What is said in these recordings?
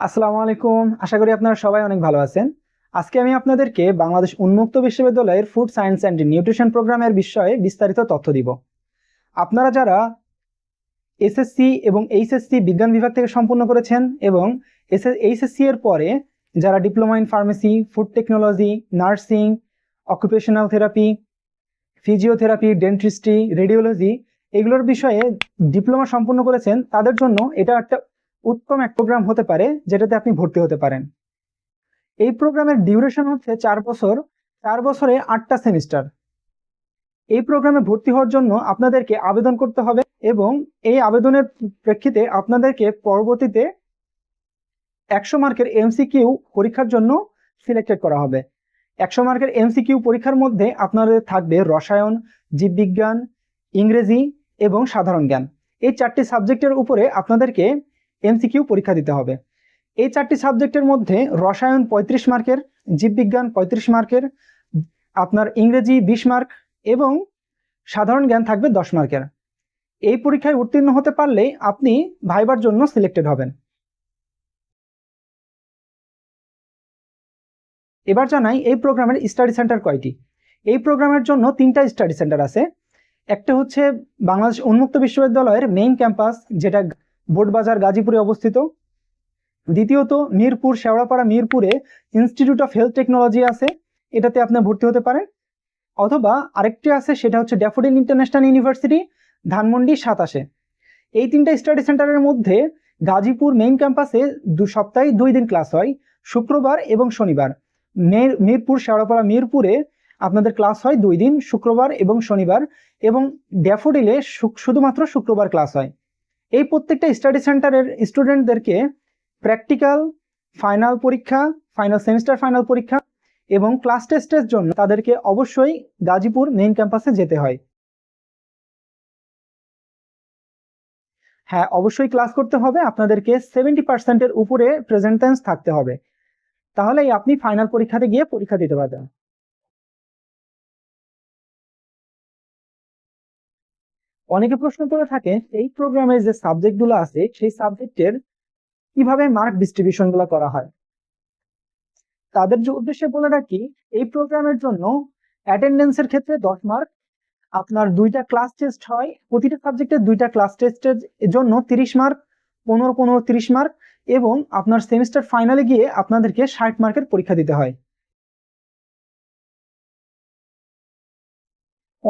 আসসালামু আলাইকুম। আশা করি আপনারা সবাই অনেক ভালো আছেন। আজকে আমি আপনাদেরকে বাংলাদেশ উন্মুক্ত বিশ্ববিদ্যালয়ের ফুড সায়েন্স অ্যান্ড নিউট্রিশন প্রোগ্রামের বিষয়ে বিস্তারিত তথ্য দিব। আপনারা যারা এসএসসি এবং এইচএসসি বিজ্ঞান বিভাগ থেকে সম্পূর্ণ করেছেন এবং এইচএসসি এর পরে যারা diploma in pharmacy food technology nursing occupational therapy physiotherapy dentistry radiology এগুলোর বিষয়ে ডিপ্লোমা সম্পূর্ণ করেছেন, তাদের জন্য এটা একটা উত্তম এক প্রোগ্রাম হতে পারে, যেটাতে আপনি ভর্তি হতে পারেন। এই প্রোগ্রামের ডিউরেশন হচ্ছে চার বছর, চার বছরে আটটা সেমিস্টার এই প্রোগ্রামে ভর্তি হওয়ার জন্য আপনাদেরকে আবেদন করতে হবে এবং এই আবেদনের প্রেক্ষিতে আপনাদেরকে পরবর্তীতে একশো মার্কের এমসিকিউ পরীক্ষার জন্য সিলেক্টেড করা হবে। একশো মার্কের এমসিকিউ পরীক্ষার মধ্যে আপনাদের থাকবে রসায়ন, জীববিজ্ঞান, ইংরেজি এবং সাধারণ জ্ঞান। এই চারটি সাবজেক্টের উপরে আপনাদেরকে এমসিকিউ পরীক্ষা দিতে হবে। এই চারটি সাবজেক্টের মধ্যে রসায়ন পঁয়ত্রিশ মার্কের, জীববিজ্ঞান পঁয়ত্রিশ মার্কের, আপনার ইংরেজি বিশ মার্ক এবং সাধারণ জ্ঞান থাকবে দশ মার্কের। এই পরীক্ষায় উত্তীর্ণ হতে পারলেই আপনি ভাইবার জন্য সিলেক্টেড হবেন। এবার জানাই এই প্রোগ্রামের স্টাডি সেন্টার কয়টি। এই প্রোগ্রামের জন্য তিনটা স্টাডি সেন্টার আছে। একটা হচ্ছে বাংলাদেশ উন্মুক্ত বিশ্ববিদ্যালয়ের মেইন ক্যাম্পাস, যেটা বোটবাজার গাজীপুরে অবস্থিত। দ্বিতীয়ত, মিরপুর, শেওড়াপাড়া, মিরপুরে ইনস্টিটিউট অফ হেলথ টেকনোলজি আছে। এটাতে আপনি ভর্তি হতে পারেন। অথবা আরেকটি আছে, সেটা হচ্ছে ড্যাফোডিল ইন্টারন্যাশনাল ইউনিভার্সিটি ধানমন্ডি সাতাশে। এই তিনটা স্টাডি সেন্টারের মধ্যে গাজীপুর মেইন ক্যাম্পাসে দু সপ্তাহে দুই দিন ক্লাস হয়, শুক্রবার এবং শনিবার। মের- মিরপুর, শেওড়াপাড়া, মিরপুরে আপনাদের ক্লাস হয় দুই দিন, শুক্রবার এবং শনিবার এবং ড্যাফোডিলে শুধুমাত্র শুক্রবার ক্লাস হয়। এই প্রত্যেকটা স্টাডি সেন্টারের স্টুডেন্টদেরকে প্র্যাকটিক্যাল ফাইনাল পরীক্ষা ফাইনাল সেমিস্টার ফাইনাল পরীক্ষা এবং ক্লাস টেস্টের জন্য তাদেরকে অবশ্যই গাজীপুর মেইন ক্যাম্পাসে যেতে হয়। হ্যাঁ অবশ্যই ক্লাস করতে হবে, আপনাদেরকে সেভেন্টি পার্সেন্টের উপরে প্রেজেন্টেন্স থাকতে হবে। তাহলেই আপনি ফাইনাল পরীক্ষাতে গিয়ে পরীক্ষা দিতে পারবেন। অনেকে প্রশ্ন করে থাকে, এই প্রোগ্রামের যে সাবজেক্টগুলো আছে, সেই সাবজেক্টের কীভাবে মার্ক ডিস্ট্রিবিউশনগুলো করা হয়? তাদের যে উদ্দেশ্যে বলে রাখি, এই প্রোগ্রামের জন্য অ্যাটেন্ডেন্সের ক্ষেত্রে দশ মার্ক আপনার দুইটা ক্লাস টেস্ট হয়, প্রতিটা সাবজেক্টের দুইটা ক্লাস টেস্টের জন্য তিরিশ মার্ক পনেরো পনেরো তিরিশ মার্ক এবং আপনার সেমিস্টার ফাইনালে গিয়ে আপনাদেরকে ষাট মার্কের পরীক্ষা দিতে হয়।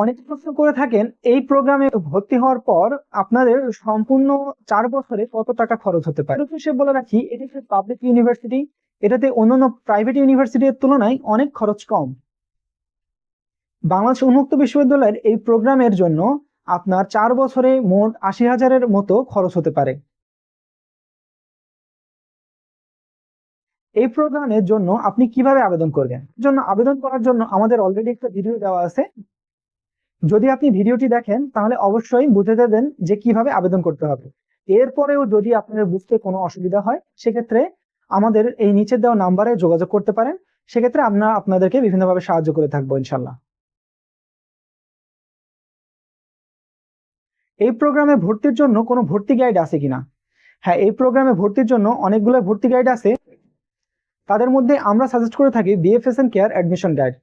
অনেক প্রশ্ন করে থাকেন, এই প্রোগ্রামে ভর্তি হওয়ার পর আপনাদের সম্পূর্ণ চার বছরে কত টাকা খরচ হতে পারে? সে বলে রাখি, এটি একটি পাবলিক ইউনিভার্সিটি এটাতে অন্যান্য প্রাইভেট ইউনিভার্সিটির তুলনায় অনেক খরচ কম। বাংলাদেশ উন্মুক্ত বিশ্ববিদ্যালয়ের এই প্রোগ্রামের জন্য আপনার চার বছরে মোট আশি হাজারের মতো খরচ হতে পারে। এই প্রোগ্রামের জন্য আপনি কীভাবে আবেদন করবেন? জন্য আবেদন করার জন্য আমাদের অলরেডি একটা ভিডিও দেওয়া আছে। যদি আপনি ভিডিওটি দেখেন, তাহলে অবশ্যই বুঝে দেবেন যে কীভাবে আবেদন করতে হবে। এরপরেও যদি আপনাদের বুঝতে কোনো অসুবিধা হয়, সেক্ষেত্রে আমাদের এই নিচে দেওয়া নাম্বারে যোগাযোগ করতে পারেন। সেক্ষেত্রে আমরা আপনাদেরকে বিভিন্নভাবে সাহায্য করে থাকব ইনশাল্লাহ এই প্রোগ্রামে ভর্তির জন্য কোনো ভর্তি গাইড আছে কিনা? হ্যাঁ এই প্রোগ্রামে ভর্তির জন্য অনেকগুলো ভর্তি গাইড আছে। তাদের মধ্যে আমরা সাজেস্ট করে থাকি বিএফএসএন কেয়ার অ্যাডমিশন গাইড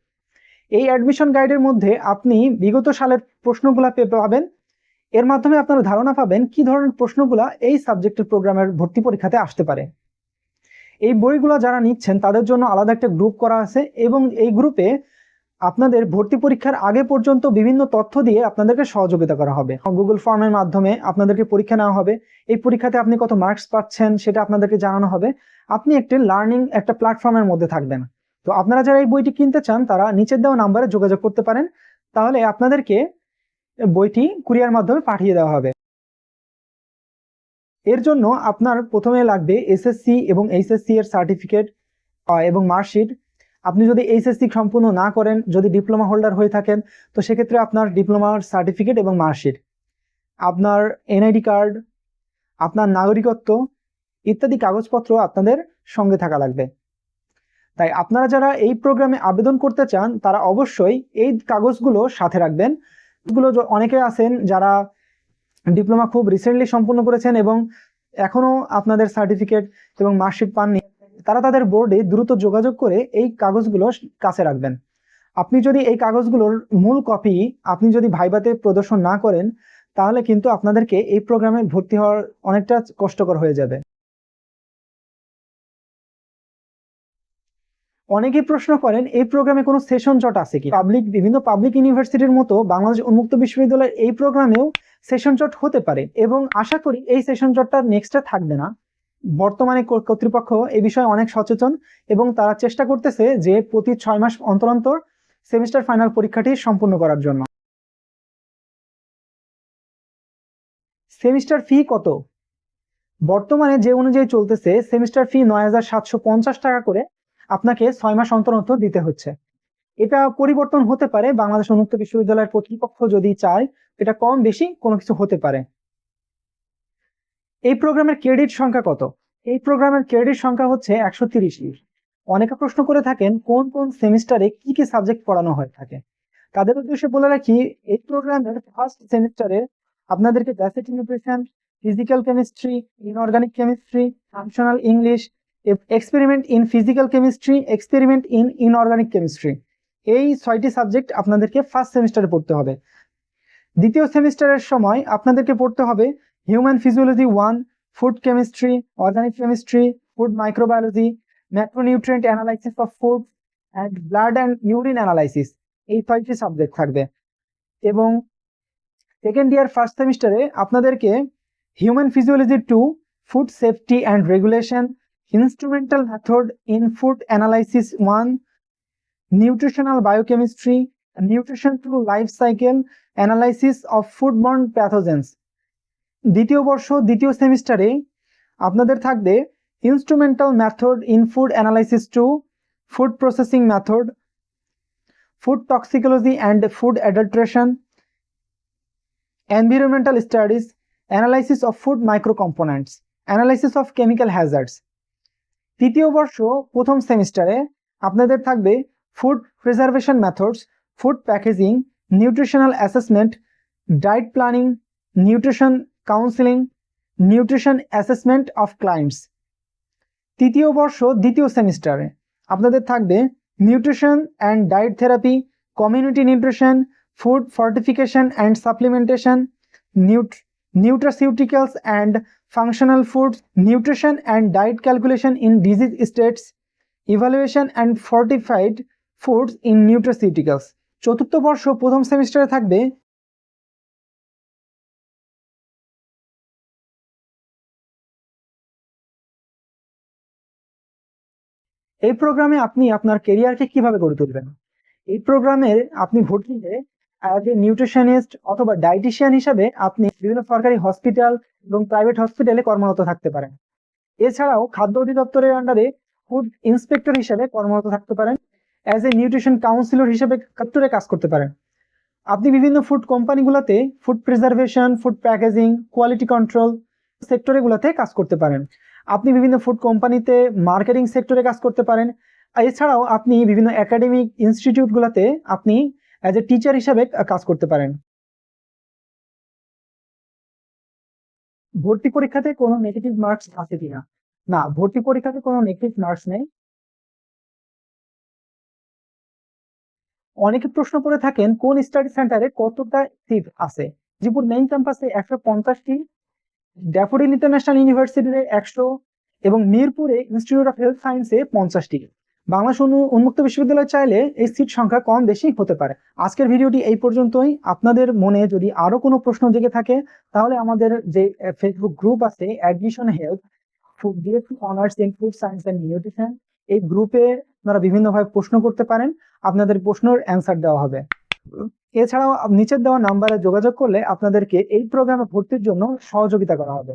এই অ্যাডমিশন গাইডের মধ্যে আপনি বিগত সালের প্রশ্নগুলা পাবেন। এর মাধ্যমে আপনারা ধারণা পাবেন কি ধরনের প্রশ্নগুলা এই সাবজেক্টের প্রোগ্রামের ভর্তি পরীক্ষাতে আসতে পারে। এই বইগুলো যারা নিচ্ছেন, তাদের জন্য আলাদা একটা গ্রুপ করা আছে এবং এই গ্রুপে আপনাদের ভর্তি পরীক্ষার আগে পর্যন্ত বিভিন্ন তথ্য দিয়ে আপনাদেরকে সহযোগিতা করা হবে। গুগল ফর্মের মাধ্যমে আপনাদেরকে পরীক্ষা নেওয়া হবে। এই পরীক্ষাতে আপনি কত মার্কস পাচ্ছেন সেটা আপনাদেরকে জানানো হবে। আপনি একটি লার্নিং একটা প্ল্যাটফর্মের মধ্যে থাকবেন। তো আপনারা যারা এই বইটি কিনতে চান, তারা নিচের দেওয়া নাম্বারে যোগাযোগ করতে পারেন। তাহলে আপনাদেরকে বইটি কুরিয়ার মাধ্যমে পাঠিয়ে দেওয়া হবে। এর জন্য আপনার প্রথমে লাগবে এসএসসি এবং এইচএসসি এর সার্টিফিকেট এবং মার্কশিট আপনি যদি এইচএসসি সম্পূর্ণ না করেন, যদি ডিপ্লোমা হোল্ডার হয়ে থাকেন, তো সেক্ষেত্রে আপনার ডিপ্লোমার সার্টিফিকেট এবং মার্কশিট আপনার এনআইডি কার্ড আপনার নাগরিকত্ব ইত্যাদি কাগজপত্র আপনাদের সঙ্গে থাকা লাগবে। তাই আপনারা যারা এই প্রোগ্রামে আবেদন করতে চান, তারা অবশ্যই এই কাগজগুলো সাথে রাখবেন। এগুলো অনেকে আছেন যারা ডিপ্লোমা খুব রিসেন্টলি সম্পূর্ণ করেছেন এবং এখনও আপনাদের সার্টিফিকেট এবং মার্কশিট পাননি, তারা তাদের বোর্ডে দ্রুত যোগাযোগ করে এই কাগজগুলো কাছে রাখবেন। আপনি যদি এই কাগজগুলোর মূল কপি আপনি যদি ভাইবাতে প্রদর্শন না করেন, তাহলে কিন্তু আপনাদেরকে এই প্রোগ্রামে ভর্তি হওয়ার অনেকটা কষ্টকর হয়ে যাবে। অনেকেই প্রশ্ন করেন, এই প্রোগ্রামে কোনো সেশন জট আছে কি পাবলিক বিভিন্ন পাবলিক ইউনিভার্সিটির মতো বাংলাদেশ উন্মুক্ত বিশ্ববিদ্যালয়ের এই প্রোগ্রামেও সেশন জট হতে পারে এবং আশা করি এই সেশন জটটা নেক্সটে থাকবে না। বর্তমানে কর্তৃপক্ষ এই বিষয়ে অনেক সচেতন এবং তারা চেষ্টা করতেছে যে প্রতি ছয় মাস অন্তর অন্তর সেমিস্টার ফাইনাল পরীক্ষাটি সম্পূর্ণ করার জন্য। সেমিস্টার ফি কত? বর্তমানে যে অনুযায়ী চলতেছে সেমিস্টার ফি নয় হাজার সাতশো পঞ্চাশ টাকা করে। আপনাকে ছয় মাস অন্তর অন্তর দিতে হচ্ছে। এটা পরিবর্তন হতে পারে, বাংলাদেশ উন্মুক্ত বিশ্ববিদ্যালয়ের কর্তৃপক্ষ যদি চায়, এটা কম বেশি কোনো কিছু হতে পারে। এই প্রোগ্রামের ক্রেডিট সংখ্যা কত? এই প্রোগ্রামের ক্রেডিট সংখ্যা হচ্ছে একশো তিরিশ অনেকে প্রশ্ন করে থাকেন, কোন কোন সেমিস্টারে কি কি সাবজেক্ট পড়ানো হয়ে থাকে? তাদের উদ্দেশ্যে বলে রাখি, এই প্রোগ্রামের ফার্স্ট সেমিস্টারে আপনাদেরকে basic nutrition, physical chemistry, inorganic chemistry, functional English experiment in physical chemistry experiment in inorganic chemistry এই ছয়টি সাবজেক্ট আপনাদেরকে ফার্স্ট সেমিস্টারে পড়তে হবে। দ্বিতীয় সেমিস্টারের সময় আপনাদেরকে পড়তে হবে human physiology one food chemistry organic chemistry food microbiology macronutrient analysis of food and blood and urine analysis এই ছয়টি সাবজেক্ট থাকবে। এবং সেকেন্ড ইয়ার ফার্স্ট সেমিস্টারে আপনাদেরকে human physiology two food safety and regulation instrumental method in food analysis one nutritional biochemistry nutrition two life cycle analysis of foodborne pathogens দ্বিতীয় বর্ষ দ্বিতীয় সেমিস্টারে আপনাদের থাকবে instrumental method in food analysis two food processing method food toxicology and food adulteration environmental studies, analysis of food microcomponents, analysis of chemical hazards. তৃতীয় বর্ষ প্রথম সেমিস্টারে আপনাদের থাকবে food preservation methods food packaging nutritional assessment diet planning nutrition counselling nutrition assessment of clients তৃতীয় বর্ষ দ্বিতীয় সেমিস্টারে আপনাদের থাকবে nutrition and diet therapy community nutrition food fortification and supplementation nut- nutraceuticals and functional foods, nutrition and diet calculation in disease states, evaluation and fortified foods in nutraceuticals. চতুর্থ বর্ষ প্রথম সেমিস্টারে থাকবে এই প্রোগ্রামে আপনি আপনার কেরিয়ারকে কীভাবে গড়ে তুলবেন এই প্রোগ্রামে আপনি ভর্তি হয়ে নিউট্রিশনিস্ট অথবা ডায়েটিশিয়ান হিসাবে আপনি বিভিন্ন সরকারি হসপিটাল এবং প্রাইভেট হসপিটালে কর্মরত থাকতে পারেন। এছাড়াও খাদ্য অধিদপ্তরের আন্ডারে ফুড ইন্সপেক্টর হিসেবে কর্মরত থাকতে পারেন। অ্যাজ এ নিউট্রিশন কাউন্সিলর হিসেবে কাত্তরে কাজ করতে পারেন। আপনি বিভিন্ন food কোম্পানিগুলোতে food preservation food packaging quality control সেক্টরেগুলোতে কাজ করতে পারেন। আপনি বিভিন্ন ফুড কোম্পানিতে মার্কেটিং সেক্টরে কাজ করতে পারেন। এছাড়াও আপনি বিভিন্ন একাডেমিক ইনস্টিটিউটগুলোতে আপনি অ্যাজ এ টিচার হিসাবে কাজ করতে পারেন। ভর্তি পরীক্ষাতে কোনো নেগেটিভ মার্কস আছে কিনা? না, ভর্তি পরীক্ষাতে কোনো নেগেটিভ মার্কস নেই। অনেকে প্রশ্ন করে থাকেন, কোন স্টাডি সেন্টারে কতটা সিট আছে? জীবন মেইন ক্যাম্পাসে একশো পঞ্চাশটি ড্যাফোডিল ইন্টারন্যাশনাল ইউনিভার্সিটিতে একশো এবং মিরপুরে ইনস্টিটিউট অফ হেলথ সায়েন্সে পঞ্চাশটি। উন্মু- উন্মুক্ত বিশ্ববিদ্যালয় চাইলে এই সিট সংখ্যা কম বেশি হতে পারে। আজকের ভিডিওটি এই পর্যন্তই। আপনাদের মনে যদি আরও কোনো প্রশ্ন জেগে থাকে, তাহলে আমাদের যে ফেসবুক গ্রুপ আছে admission health honours in food science and nutrition এই গ্রুপে আপনারা বিভিন্নভাবে প্রশ্ন করতে পারেন। আপনাদের প্রশ্নের অ্যান্সার দেওয়া হবে। এছাড়াও, নিচের দেওয়া নাম্বারে যোগাযোগ করলে আপনাদেরকে এই প্রোগ্রামে ভর্তির জন্য সহযোগিতা করা হবে।